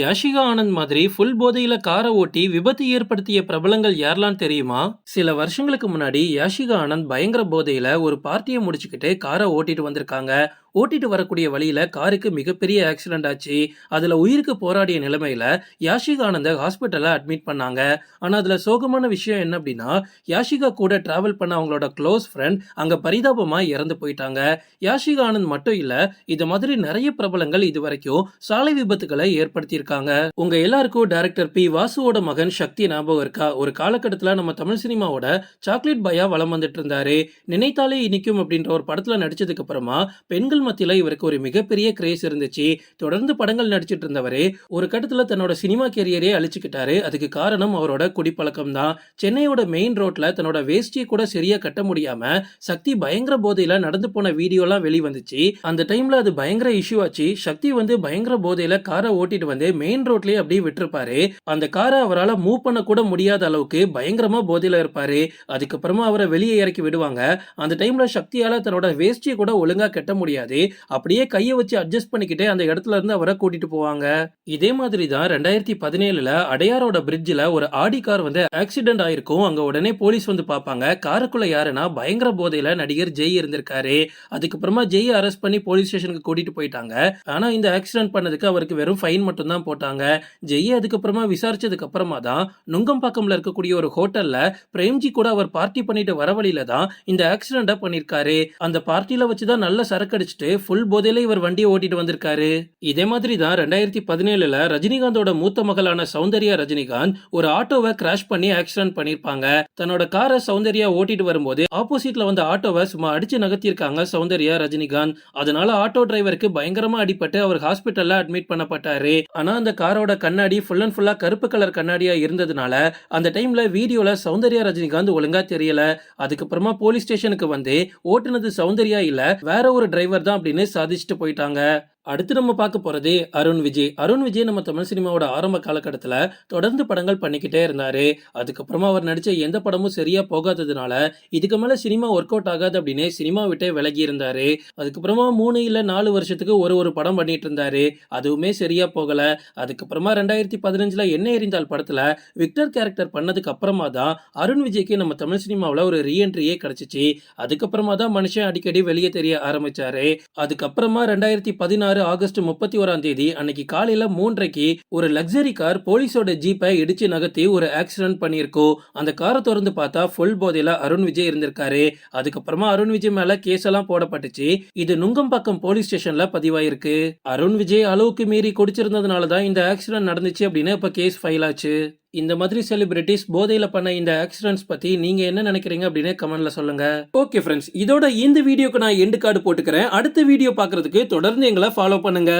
யாஷிகா ஆனந்த் மாதிரி ஃபுல் போதையில காரை ஓட்டி விபத்து ஏற்படுத்திய பிரபலங்கள் யாரெல்லாம் தெரியுமா? சில வருஷங்களுக்கு முன்னாடி யாஷிகா ஆனந்த் பயங்கர போதையில ஒரு பார்ட்டியை முடிச்சுக்கிட்டு காரை ஓட்டிட்டு வந்திருக்காங்க. ஓட்டிட்டு வரக்கூடிய வழியில காருக்கு மிகப்பெரிய ஆக்சிடென்ட் ஆச்சு. அதுல உயிருக்கு போராடிய நிலைமையில யாஷிகானந்த ஆனந்த அட்மிட் பண்ணாங்க. ஆனா அதுல சோகமான விஷயம் என்ன அப்படின்னா யாஷிகா கூட டிராவல் பண்ண அவங்களோட க்ளோஸ் ஃப்ரெண்ட் அங்க பரிதாபமா இறந்து போயிட்டாங்க. யாஷிகா ஆனந்த் மட்டும் இல்ல இது மாதிரி நிறைய பிரபலங்கள் இது வரைக்கும் சாலை விபத்துகளை ஏற்படுத்தியிருக்காங்க. உங்க எல்லாருக்கும் டைரக்டர் பி வாசுவோட மகன் சக்தி ஞாபகம் இருக்கா? ஒரு காலகட்டத்துல நம்ம தமிழ் சினிமாவோட சாக்லேட் பயா வளம் வந்துட்டு இருந்தாரு. நினைத்தாலே இனிக்கும் அப்படின்ற ஒரு படத்துல நடிச்சதுக்கு அப்புறமா பெண்கள் மத்தியில் இவருக்கு ஒரு மிகப்பெரிய கிரேஸ் இருந்துச்சு. தொடர்ந்து படங்கள் நடிச்சிட்டு இருந்தவரு ஒரு கட்டத்துல தன்னோட சினிமா கேரியரே அழிச்சுக்கிட்டாரு. அதுக்கு காரணம் அவரோட குடிப்பழக்கம் தான் சென்னையோட மெயின் ரோட்ல தன்னோட வேஷ்டியை கூட சரியா கட்ட முடியாம சக்தி பயங்கர போதையில நடந்து போன வீடியோலாம் வெளிவந்துச்சு. அந்த டைம்ல அது பயங்கர இஷ்யூ ஆச்சு. சக்தி வந்து பயங்கர போதையில காரை ஓட்டிட்டு வந்து மெயின் ரோட்லயே அப்படியே விட்டுருப்பாரு. அந்த காரை அவரால் மூவ் பண்ண கூட முடியாத அளவுக்கு பயங்கரமா போதையில இருப்பாரு. அதுக்கப்புறமா அவரை வெளியே இறக்கி விடுவாங்க. அந்த டைம்ல சக்தியால தன்னோட வேஷ்டியை கூட ஒழுங்கா கட்ட முடியாது. அப்படியே கையை வச்சு அட்ஜஸ்ட் பண்ணிக்கிட்டே அந்த இடத்துல இருந்து அவரை கூட்டிட்டு போவாங்க. இதே மாதிரி தான் ரெண்டாயிரத்தி பதினேழுல அடையாரோட பிரிட்ஜில் ஒரு ஆடி கார் வந்து ஆக்சிடென்ட் ஆயிருக்கும். அங்க உடனே போலீஸ் வந்து பார்ப்பாங்க. காருக்குள்ள யாருன்னா பயங்கர போதையில நடிகர் ஜெய் இருந்திருக்காரு. அதுக்கப்புறமா ஜெய் அரெஸ்ட் பண்ணி போலீஸ் ஸ்டேஷனுக்கு கூட்டிட்டு போயிட்டாங்க. ஆனா இந்த ஆக்சிடென்ட் பண்ணதுக்கு அவருக்கு வெறும் ஃபைன் மட்டும் தான் போட்டாங்க. ஜெய் அதுக்கப்புறமா விசாரிச்சதுக்கு அப்புறமா தான் நுங்கம்பாக்கம்ல இருக்கக்கூடிய ஒரு ஹோட்டல்ல பிரேம்ஜி கூட அவர் பார்ட்டி பண்ணிட்டு வர வழியில தான் இந்த ஆக்சிடென்ட பண்ணிருக்காரு. அந்த பார்ட்டில வச்சுதான் நல்ல சரக்கு அடிச்சுட்டு ஃபுல் போதையில இவர் வண்டியை ஓட்டிட்டு வந்திருக்காரு. இதே மாதிரி தான் ரெண்டாயிரத்தி பதினேழுல ரஜினிகாந்தோட மூத்த மகளான சௌந்தர்யா ரஜினிகாந்த் ஒரு ஆட்டோவை கிராஷ் பண்ணி ஆக்சிடென்ட் பண்ணிருப்பாங்க தன்னோட காரை சௌந்தர்யா ஓட்டிட்டு வரும்போது ஆப்போசிட்ல வந்த ஆட்டோவை சும்மா அடிச்சு நகர்த்திருக்காங்க சௌந்தர்யா ரஜினிகாந்த். அதனால ஆட்டோ டிரைவருக்கு பயங்கரமா அடிபட்டு அவர் ஹாஸ்பிட்டல்ல அட்மிட் பண்ணப்பட்டாரு. ஆனா அந்த காரோட கண்ணாடி ஃபுல் அண்ட் ஃபுல்லா கருப்பு கலர் கண்ணாடியா இருந்ததுனால அந்த டைம்ல வீடியோல சௌந்தர்யா ரஜினிகாந்த் ஒழுங்கா தெரியல. அதுக்கப்புறமா போலீஸ் ஸ்டேஷனுக்கு வந்து ஓட்டுனது சௌந்தர்யா இல்ல வேற ஒரு டிரைவர் தான் அப்படின்னு சாதிச்சுட்டு போயிட்டாங்க. அடுத்து நம்ம பார்க்க போகிறது அருண் விஜய். அருண் விஜய் நம்ம தமிழ் சினிமாவோட ஆரம்ப காலகட்டத்தில் தொடர்ந்து படங்கள் பண்ணிக்கிட்டே இருந்தார். அதுக்கப்புறமா அவர் நடித்த எந்த படமும் சரியாக போகாததுனால இதுக்கு மேலே சினிமா ஒர்க் அவுட் ஆகாது அப்படின்னு சினிமா விட்டே விலகி இருந்தார். அதுக்கப்புறமா மூணு இல்லை நாலு வருஷத்துக்கு ஒரு ஒரு படம் பண்ணிட்டு இருந்தார். அதுவுமே சரியாக போகலை. அதுக்கப்புறமா ரெண்டாயிரத்தி பதினஞ்சில் என்ன எறிந்தால் படத்தில் விக்டர் கேரக்டர் பண்ணதுக்கு அப்புறமா தான் அருண் விஜய்க்கு நம்ம தமிழ் சினிமாவில் ஒரு ரீஎன்ட்ரியே கிடச்சிச்சு. அதுக்கப்புறமா தான் மனுஷன் அடிக்கடி வெளியே தெரிய ஆரம்பித்தார் அதுக்கப்புறமா ரெண்டாயிரத்தி பதினாறு ஆகஸ்ட் முப்பத்தி ஓராம் தேதி அன்னைக்கு காலையில மூன்றைக்கு ஒரு லக்ஸரி கார் போலீஸோட ஜீப்பை இடிச்சு நகர்த்தி ஒரு ஆக்சிடென்ட் பண்ணியிருக்கோம் அந்த காரை திறந்து பார்த்தா ஃபுல் போதையில அருண் விஜய் இருந்திருக்காரு. அதுக்கப்புறமா அருண் விஜய் மேல கேஸ் எல்லாம் போடப்பட்டுச்சு. இது நுங்கம்பாக்கம் போலீஸ் ஸ்டேஷன்ல பதிவாயிருக்கு. அருண் விஜய் அளவுக்கு மீறி குடிச்சிருந்ததுனால தான் இந்த ஆக்சிடென்ட் நடந்துச்சு அப்படின்னு இப்ப கேஸ் ஃபைல் ஆச்சு. இந்த மாதிரி செலிபிரிட்டிஸ் போதையில பண்ண இந்த ஆக்சிடென்ட்ஸ் பத்தி நீங்க என்ன நினைக்கிறீங்க அப்படின்னு கமெண்ட்ல சொல்லுங்க. ஓகே ஃப்ரெண்ட்ஸ் இதோட இந்த வீடியோக்கு நான் எண்டு கார்டு போட்டுக்கிறேன். அடுத்த வீடியோ பார்க்கிறதுக்கு தொடர்ந்து எங்களை ஃபாலோ பண்ணுங்க.